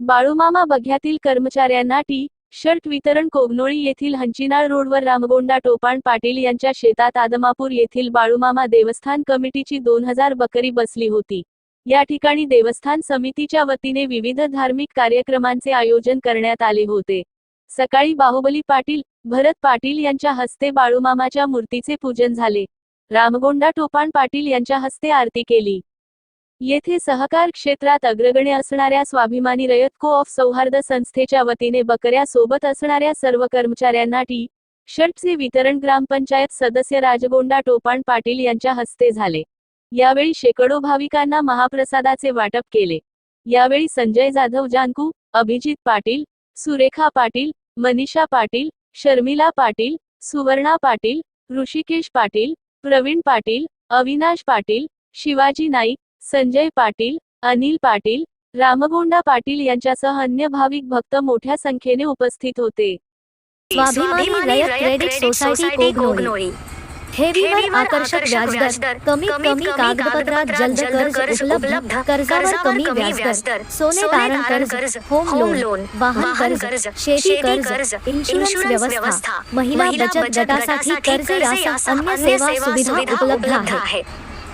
बाळूमामा बघ्यातील कर्मचाऱ्यांना T shirt वितरण कोगनोळी येथील हंचिनाळ रोडवर रामगोंडा टोपाण पाटील यांच्या शेतात आदमापूर येथील बाळूमामा देवस्थान कमिटीची दोन हजार बकरी बसली होती. या ठिकाणी देवस्थान समितीच्या वतीने विविध धार्मिक कार्यक्रमांचे आयोजन करण्यात आले होते. सकाळी बाहुबली पाटील भरत पाटील यांच्या हस्ते बाळूमामाच्या मूर्तीचे पूजन झाले. रामगोंडा टोपाण पाटील यांच्या हस्ते आरती केली. येथे सहकार क्षेत्रात अग्रगण्य असणाऱ्या स्वाभिमानी रयत को ऑफ सौहार्द संस्थेच्या वतीने बकऱ्या सोबत असणाऱ्या सर्व कर्मचाऱ्यांना टी. शर्टचे वितरण ग्रामपंचायत सदस्य राजगोंडा टोपाण पाटील यांच्या हस्ते झाले. यावेळी शेकडो भाविकांना महाप्रसादाचे वाटप केले. यावेळी संजय जाधव जानकू अभिजित पाटील सुरेखा पाटील मनीषा पाटील शर्मिला पाटील सुवर्णा पाटील ऋषिकेश पाटील प्रवीण पाटील अविनाश पाटील शिवाजी नाईक संजय पाटील अनिल पाटील रामगोंडा पाटील यांच्यासह अन्य भाविक भक्त मोठ्या संख्येने उपस्थित होते. स्वाभिमानी रयत क्रेडिट सोसायटी कोगनोळी ठेवीवर आकर्षक व्याजदर. कमीत कमी कागदपत्रात जलद कर्ज उपलब्ध. कर्जावर कमी व्याजदर. सोने तारण कर्ज होम लोन वाहन कर्ज शेती कर्ज इन्शुरन्स व्यवस्था. महिला बचत गटासाठी कर्ज यासह अन्य सेवा सुविधा उपलब्ध आहेत